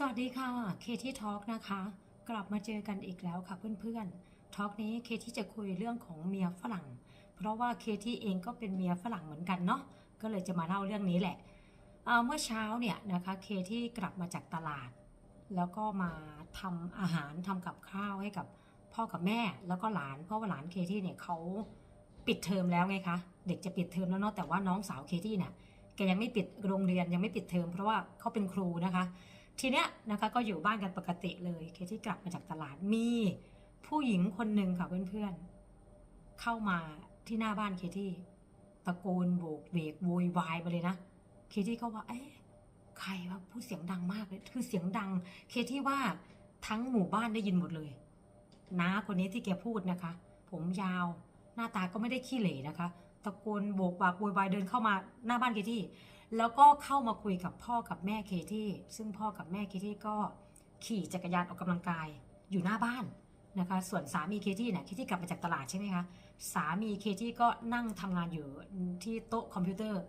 สวัสดีค่ะเคที่ทอล์กนะคะ กลับมาเจอกันอีกแล้วค่ะเพื่อนๆทอล์กนี้เคที่จะคุยเรื่องของเมียฝรั่ง เพราะว่าเคที่เองก็เป็นเมียฝรั่งเหมือนกันเนาะก็เลยจะมาเล่าเรื่องนี้แหละเเมื่อเช้าเนี่ยนะคะเคที่กลับมาจากตลาด แล้วก็มาทำอาหารทำกับข้าวให้กับพ่อกับแม่แล้วก็หลานเพราะว่าหลานเคที่เนี่ยเขาปิดเทอมแล้วไงคะเด็กจะปิดเทอมแล้วเนาะแต่ว่าน้องสาวเคที่เนี่ยแกยังไม่ปิดโรงเรียนยังไม่ปิดเทอมเพราะว่าเขาเป็นครูนะคะ ทีเนี้ยนะคะก็อยู่บ้านกันปกติเลยเคที่กลับมาจากตลาดมีผู้หญิงคนหนึ่งค่ะเพื่อนๆ เข้ามาที่หน้าบ้านเคที่ตะโกนโบกเวกโวยวายมาเลยนะเคที่ก็ว่า เอ๊ะใครวะพูดเสียงดังมากเลย คือเสียงดัง เคที่ว่าทั้งหมู่บ้านได้ยินหมดเลยน้าคนนี้ที่แกพูดนะคะ ผมยาวหน้าตาก็ไม่ได้ขี้เหร่นะคะ ตะโกนโบกบากโวยวายเดินเข้ามาหน้าบ้านเคที่ แล้วก็เข้ามาคุยกับพ่อกับแม่เคที่ซึ่งพ่อกับแม่เคที่ก็ขี่จักรยานออกกำลังกายอยู่หน้าบ้านนะคะ ส่วนสามีเคที่เนี่ยเคที่กลับมาจากตลาดใช่ไหมคะสามีเคที่ก็นั่งทำงานอยู่ที่โต๊ะคอมพิวเตอร์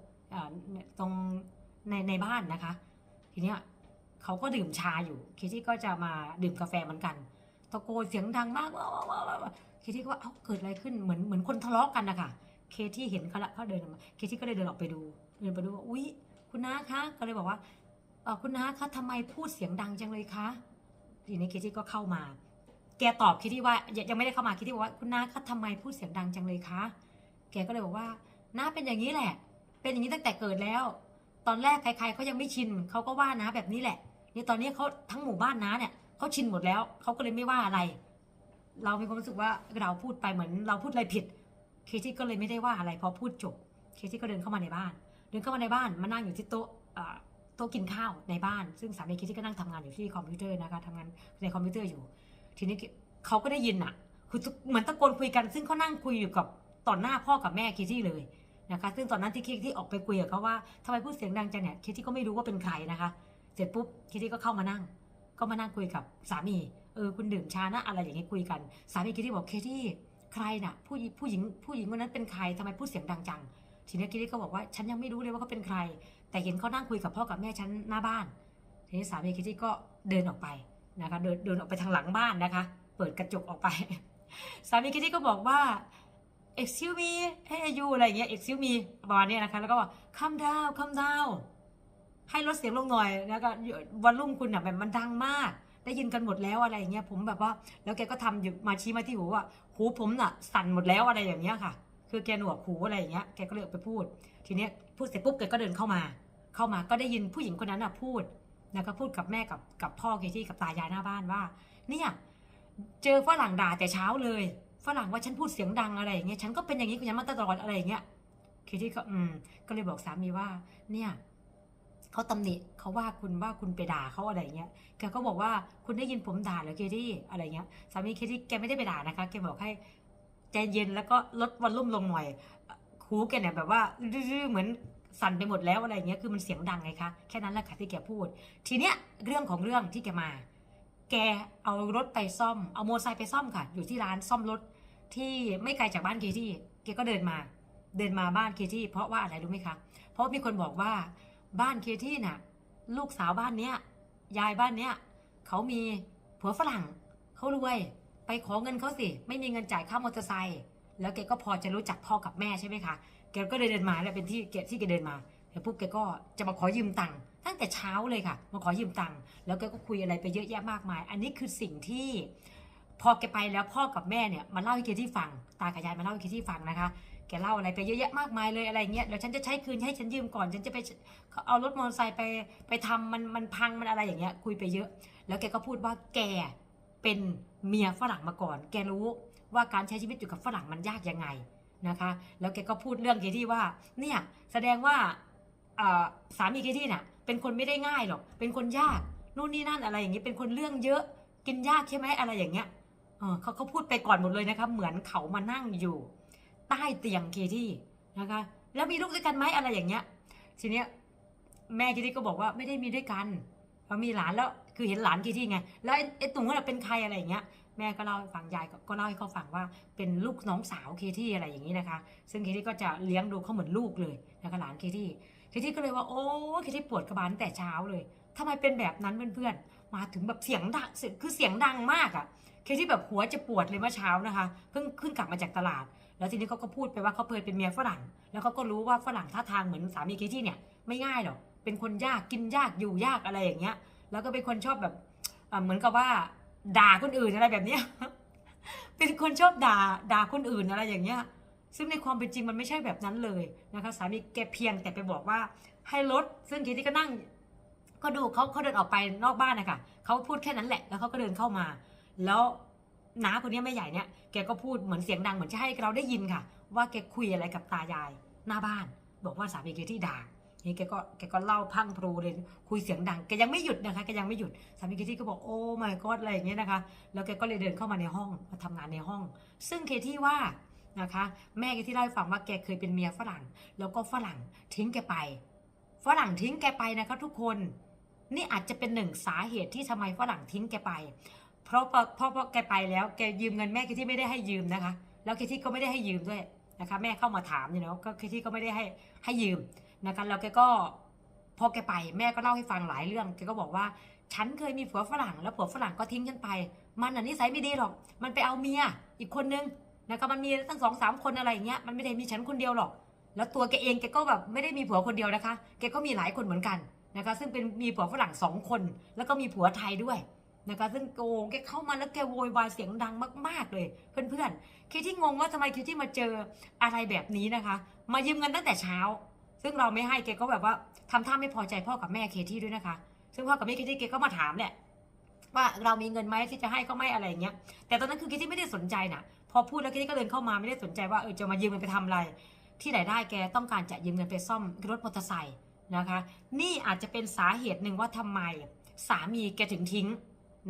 ตรงในในบ้านนะคะ ทีเนี้ยเขาก็ดื่มชาอยู่ เคที่ก็จะมาดื่มกาแฟเหมือนกัน ตะโกนเสียงดังมากว้าวว้าวเคที่ก็ว่าเอ้าเกิดอะไรขึ้นเหมือนเหมือนคนทะเลาะกันนะคะ เคที่เห็นเขาละเขาเดินออกมา เคที่ก็เลยเดินออกไปดู เดินไปดูว่าอุ๊ย คุณน้าคะ ก็เลยบอกว่าเออคุณน้าคะทำไมพูดเสียงดังจังเลยคะ ทีนี้เคที่ก็เข้ามา แกตอบเคที่ว่ายังยังไม่ได้เข้ามาเคที่บอกว่าคุณน้าคะทำไมพูดเสียงดังจังเลยคะ แกก็เลยบอกว่าน้าเป็นอย่างนี้แหละ เป็นอย่างนี้ตั้งแต่เกิดแล้ว ตอนแรกใครๆเขายังไม่ชินเขาก็ว่าน้าแบบนี้แหละ นี่ตอนนี้เขาทั้งหมู่บ้านน้าเนี่ยเขาชินหมดแล้วเขาก็เลยไม่ว่าอะไร เรามีความรู้สึกว่าเราพูดไปเหมือน เราพูดอะไรผิด เคที่ก็เลยไม่ได้ว่าอะไรพอพูดจบ เคที่ก็เดินเข้ามาในบ้าน เดินเข้ามาในบ้านมานั่งอยู่ที่โต๊ะโต๊ะกินข้าวในบ้าน ซึ่งสามีเคที่ก็นั่งทำงานอยู่ที่คอมพิวเตอร์นะคะทำงานในคอมพิวเตอร์อยู่ ทีนี้เขาก็ได้ยินอะคือเหมือนตะโกนคุยกัน ซึ่งเขานั่งคุยอยู่กับต่อหน้าพ่อกับแม่เคที่เลยนะคะซึ่งตอนนั้นที่เคที่ออกไปคุยกับเขาว่าทำไมพูดเสียงดังจังเนี่ยเคที่ก็ไม่รู้ว่าเป็นใครนะคะ เสร็จปุ๊บเคที่ก็เข้ามานั่ง ก็มานั่งคุยกับสามีเออคุณดื่มชานะอะไรอย่างนี้คุยกัน สามีเคที่บอกเคที่ ใครน่ะผู้ผู้หญิงผู้หญิงคนนั้นเป็นใครทำไมพูดเสียงดังจัง ทีนี้เคที่ก็บอกว่าฉันยังไม่รู้เลยว่าเขาเป็นใคร แต่เห็นเขานั่งคุยกับพ่อกับแม่ฉันหน้าบ้าน ทีนี้สามีเคที่ก็เดินออกไปนะคะเดินเดินออกไปทางหลังบ้านนะคะ เปิดกระจกออกไป สามีเคที่ก็บอกว่า excuse me hey you อะไรอย่างเงี้ย excuse me ประมาณเนี้ยนะคะแล้วก็ว่า come down come down ให้ลดเสียงลงหน่อยแล้วก็วันรุ่งคุณอะแบบมันดังมาก ได้ยินกันหมดแล้วอะไรอย่างเงี้ยผมแบบว่า แล้วแกก็ทำอยู่มาชี้มาที่หูว่าหูผมน่ะ สั่นหมดแล้วอะไรอย่างเงี้ยค่ะ คือแกหนวกหูอะไรอย่างเงี้ยแกก็เลยอกไปพูด ทีเนี้ยพูดเสร็จปุ๊บแกก็เดินเข้ามา เข้ามาก็ได้ยินผู้หญิงคนนั้นน่ะพูดนะคะพูดกับแม่กับกับพ่อเคที่กับตายายหน้าบ้านว่า เนี่ยเจอฝรั่งด่าแต่เช้าเลยฝรั่งว่าฉันพูดเสียงดังอะไรอย่างเงี้ยฉันก็เป็นอย่างนี้กับฉันมาตลอดอะไรอย่างเงี้ยเคที่ก็อืมก็เลยบอกสามีว่า เนี่ย เขาตำหนิเขาว่าคุณว่าคุณไปด่าเขาอะไรเงี้ยแกก็บอกว่าคุณได้ยินผมด่าเหรอเคที่อะไรเงี้ยสามีเคที่แกไม่ได้ไปด่านะคะแกบอกให้ใจเย็นแล้วก็ลดวอลลุ่มลงหน่อยหูแกเนี่ยแบบว่าดื้อเหมือนสั่นไปหมดแล้วอะไรเงี้ยคือมันเสียงดังไงคะแค่นั้นแหละค่ะที่แกพูด ทีเนี้ยเรื่องของเรื่องที่แกมา แกเอารถไปซ่อมเอาโมเตอร์ไซค์ไปซ่อมค่ะ อยู่ที่ร้านซ่อมรถที่ไม่ไกลจากบ้านเคที่แกก็เดินมา เดินมาบ้านเคที่เพราะว่าอะไรรู้ไหมคะเพราะมีคนบอกว่า บ้านเคที่น่ะ ลูกสาวบ้านเนี้ยยายบ้านเนี้ยเขามีผัวฝรั่งเขารวย ไปขอเงินเขาสิ ไม่มีเงินจ่ายค่ามอเตอร์ไซค์แล้วแกก็พอจะรู้จักพ่อกับแม่ใช่ไหมคะแกก็เลยเดินมาแล้วเป็นที่แกที่แกเดินมาแล้วปุ๊บแกก็จะมาขอยืมตังค์ตั้งแต่เช้าเลยค่ะ มาขอยืมตังค์แล้วแกก็คุยอะไรไปเยอะแยะมากมาย อันนี้คือสิ่งที่ พอแกไปแล้วพ่อกับแม่เนี่ยมาเล่าให้เคที่ฟัง ตากับยายมาเล่าให้เคที่ฟังนะคะ แกเล่าอะไรไปเยอะแยะมากมายเลยอะไรเงี้ยเดี๋ยวฉันจะใช้คืนให้ฉันยืมก่อน ฉันจะไปเอารถมอเตอร์ไซค์ไปไปทำมันมันพังมันอะไรอย่างเงี้ยคุยไปเยอะ แล้วแกก็พูดว่าแกเป็นเมียฝรั่งมาก่อน แกรู้ว่าการใช้ชีวิตอยู่กับฝรั่งมันยากยังไงนะคะ แล้วแกก็พูดเรื่องเคที่ว่าเนี่ยแสดงว่าสามีเคที่น่ะเป็นคนไม่ได้ง่ายหรอกเป็นคนยากนู่นนี่นั่นอะไรอย่างงี้เป็นคนเรื่องเยอะกินยากใช่ไหมอะไรอย่างเงี้ยเขาเขาพูดไปก่อนหมดเลยนะคะเหมือนเขามานั่งอยู่ ใต้เตียงเคที่นะคะ แล้วมีลูกด้วยกันไหมอะไรอย่างเงี้ย ทีเนี้ยแม่เคที่ก็บอกว่าไม่ได้มีด้วยกันเพราะมีหลานแล้วคือเห็นหลานเคที่ไง แล้วไอ้ตรงนั้นเป็นใครอะไรอย่างเงี้ยแม่ก็เล่าให้ฟังยายก็เล่าให้เขาฟังว่าเป็นลูกน้องสาวเคที่อะไรอย่างนี้นะคะ ซึ่งเคที่ก็จะเลี้ยงดูเขาเหมือนลูกเลยนะคะหลานเคที่เคที่ก็เลยว่าโอ้เคที่ปวดกระบาลตั้งแต่เช้าเลยทำไมเป็นแบบนั้นเพื่อนๆมาถึงแบบเสียงดังคือเสียงดังมากอะเคที่แบบหัวจะปวดเลยเมื่อเช้านะคะ เพิ่งเพิ่งกลับมาจากตลาด แล้วทีนี้เขาก็พูดไปว่าเขาเคยเป็นเมียฝรั่ง แล้วเขาก็รู้ว่าฝรั่งท่าทางเหมือนสามีเคที่เนี่ยไม่ง่ายหรอก เป็นคนยากกินยากอยู่ยากอะไรอย่างเงี้ย แล้วก็เป็นคนชอบแบบเหมือนกับว่า ด่าคนอื่นอะไรแบบเนี้ย เป็นคนชอบด่าด่าคนอื่นอะไรอย่างเงี้ย ซึ่งในความเป็นจริงมันไม่ใช่แบบนั้นเลยนะคะสามีแกเพียงแต่ไปบอกว่าให้ลด ซึ่งเคที่ก็นั่ง ก็ดูเขาเขาเดินออกไปนอกบ้านนะคะเขาพูดแค่นั้นแหละ แล้วเขาก็เดินเข้ามา แล้ว น้าคนนี้แม่ใหญ่เนี่ยแกก็พูดเหมือนเสียงดังเหมือนจะให้เราได้ยินค่ะ ว่าแกคุยอะไรกับตายายหน้าบ้าน บอกว่าสามีแกที่ด่านี่แกก็แกก็เล่าพังพรูเลยคุยเสียงดังแกยังไม่หยุดนะคะแกยังไม่หยุดสามีเคที่ก็บอกโอ้ my god อะไรอย่างเงี้ยนะคะ แล้วแกก็เลยเดินเข้ามาในห้องมาทำงานในห้อง ซึ่งเคที่ว่านะคะแม่เคที่เล่าให้ฟังว่าแกเคยเป็นเมียฝรั่ง แล้วก็ฝรั่งทิ้งแกไป ฝรั่งทิ้งแกไปนะคะทุกคน นี่อาจจะเป็นหนึ่งสาเหตุที่ทำไมฝรั่งทิ้งแกไป เพราะพราะเพราะเพราะแกไปแล้วแกยืมเงินแม่เคที่ไม่ได้ให้ยืมนะคะ แล้วเคที่ก็ไม่ได้ให้ยืมด้วยนะคะ แม่เข้ามาถามเนาะก็เคที่ก็ไม่ได้ให้ให้ยืมนะคะแล้วแกก็พอแกไปแม่ก็เล่าให้ฟังหลายเรื่องแกก็บอกว่าฉันเคยมีผัวฝรั่งแล้วผัวฝรั่งก็ทิ้งฉันไป มันอันนิสัยไม่ดีหรอก มันไปเอาเมียอีกคนนึงนะคะมันมีตั้งสองสามคนอะไรอย่างเงี้ยมันไม่ได้มีฉันคนเดียวหรอก แล้วตัวแกเองแกก็แบบไม่ได้มีผัวคนเดียวนะคะ แกก็มีหลายคนเหมือนกันนะคะ ซึ่งเป็นมีผัวฝรั่งสองคน แล้วก็มีผัวไทยด้วย นะคะซึ่งโกแกเข้ามาแล้วแกโวยวายเสียงดังมาก ๆ เลย เพื่อนๆเคที่งงว่าทำไมเคที่มาเจออะไรแบบนี้นะคะ มายืมเงินตั้งแต่เช้า ซึ่งเราไม่ให้แกก็แบบว่าทำท่าไม่พอใจพ่อกับแม่เคที่ด้วยนะคะ ซึ่งพ่อกับแม่เคที่แกก็มาถามแหละว่าเรามีเงินไหมที่จะให้ก็ไม่อะไรอย่างเงี้ย แต่ตอนนั้นคือเคที่ไม่ได้สนใจนะพอพูดแล้วเคที่ก็เดินเข้ามาไม่ได้สนใจว่าเออจะมายืมเงินไปทำอะไร ที่ไหนได้แกต้องการจะยืมเงินไปซ่อมรถมอเตอร์ไซค์นะคะ นี่อาจจะเป็นสาเหตุหนึ่งว่าทำไมสามีแกถึงทิ้ง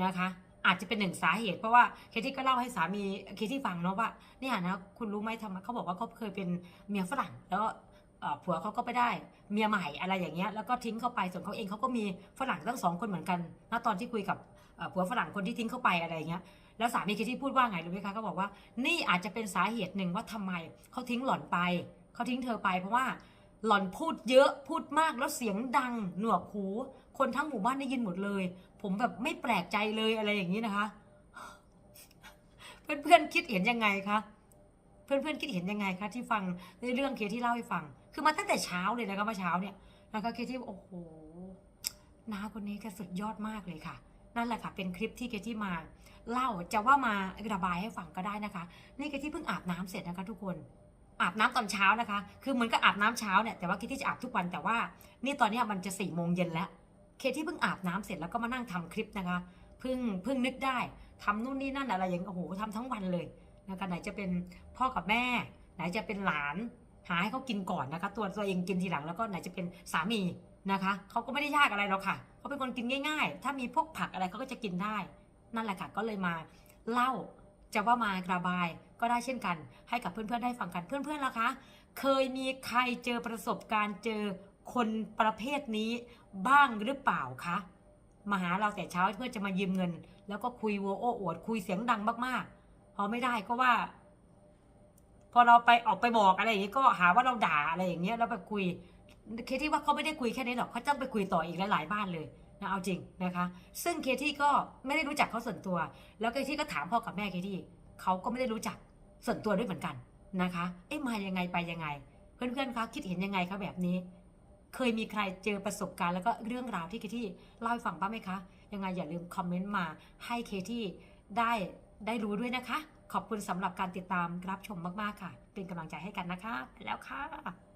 นะคะ อาจจะเป็นหนึ่งสาเหตุเพราะว่าเคที่ก็เล่าให้สามีเคที่ฟังเนาะว่าเนี่ยนะคุณรู้ไหมทำไมเขาบอกว่าเขาเคยเป็นเมียฝรั่งแล้วผัวเขาก็ไปได้เมียใหม่อะไรอย่างเงี้ยแล้วก็ทิ้งเข้าไปส่วนเขาเองเขาก็มีฝรั่งทั้งสองคนเหมือนกันณตอนที่คุยกับผัวฝรั่งคนที่ทิ้งเข้าไปอะไรเงี้ยแล้วสามีเคที่พูดว่าไงรู้ไหมคะเขาบอกว่า นี่อาจจะเป็นสาเหตุหนึ่งว่าทำไมเขาทิ้งหล่อนไปเขาทิ้งเธอไปเพราะว่าหล่อนพูดเยอะพูดมากแล้วเสียงดังหนวกหู คนทั้งหมู่บ้านได้ยินหมดเลย ผมแบบไม่แปลกใจเลยอะไรอย่างนี้นะคะ เพื่อนๆคิดเห็นยังไงคะเพื่อนๆคิดเห็นยังไงคะที่ฟังในเรื่องเคที่เล่าให้ฟัง คือมาตั้งแต่เช้าเลยนะคะเมื่อเช้าเนี่ยนะคะเคที่โอ้โหน้าคนนี้ก็สุดยอดมากเลยค่ะ นั่นแหละค่ะเป็นคลิปที่เคที่มาเล่าจะว่ามาระบายให้ฟังก็ได้นะคะ นี่เคที่เพิ่งอาบน้ำเสร็จนะคะ ทุกคนอาบน้ำตอนเช้านะคะ คือเหมือนก็อาบน้ำเช้าเนี่ย แต่ว่าเคที่จะอาบทุกวัน แต่ว่า นี่ตอนนี้มันจะสี่โมงเย็นแล้ว เคที่เพิ่งอาบน้ำเสร็จแล้วก็มานั่งทำคลิปนะคะเพิ่งเพิ่งนึกได้ทำนู่นนี่นั่นอะไรอย่างโอ้โหทำทั้งวันเลยนะคะไหนจะเป็นพ่อกับแม่ ไหนจะเป็นหลานหาให้เขากินก่อนนะคะ ตัวตัวเองกินทีหลังแล้วก็ไหนจะเป็นสามีนะคะเขาก็ไม่ได้ยากอะไรหรอกค่ะเขาเป็นคนกินง่าย ๆ ถ้ามีพวกผักอะไรเขาก็จะกินได้ นั่นแหละค่ะก็เลยมาเล่าจะว่ามาระบายก็ได้เช่นกัน ให้กับเพื่อนๆได้ฟังกันเพื่อนๆล่ะคะ เคยมีใครเจอประสบการณ์เจอ คนประเภทนี้บ้างหรือเปล่าคะมาหาเราแต่เช้าเพื่อจะมายืมเงิน แล้วก็คุยโวโอ้อวด คุยเสียงดังมากๆ พอไม่ได้ก็ว่า พอเราไปออกไปบอกอะไรอย่างนี้ก็หาว่าเราด่าอะไรอย่างเงี้ยแล้วไปคุยเคที่ว่าเขาไม่ได้คุยแค่นี้หรอกเขาต้องไปคุยต่ออีกหลายๆบ้านเลยนะเอาจริงนะคะ ซึ่งเคที่ก็ไม่ได้รู้จักเขาส่วนตัว แล้วเคที่ก็ถามพ่อกับแม่เคที่เขาก็ไม่ได้รู้จักส่วนตัวด้วยเหมือนกันนะคะ เอ๊ะมายังไงไปยังไง เพื่อนๆคะคิดเห็นยังไงคะแบบนี้ เคยมีใครเจอประสบการณ์แล้วก็เรื่องราวที่เคที่เล่าให้ฟังบ้างไหมคะ ยังไงอย่าลืมคอมเมนต์มาให้เคที่ได้ได้รู้ด้วยนะคะ ขอบคุณสำหรับการติดตามรับชมมาก ๆ ค่ะ เป็นกำลังใจให้กันนะคะ แล้วค่ะ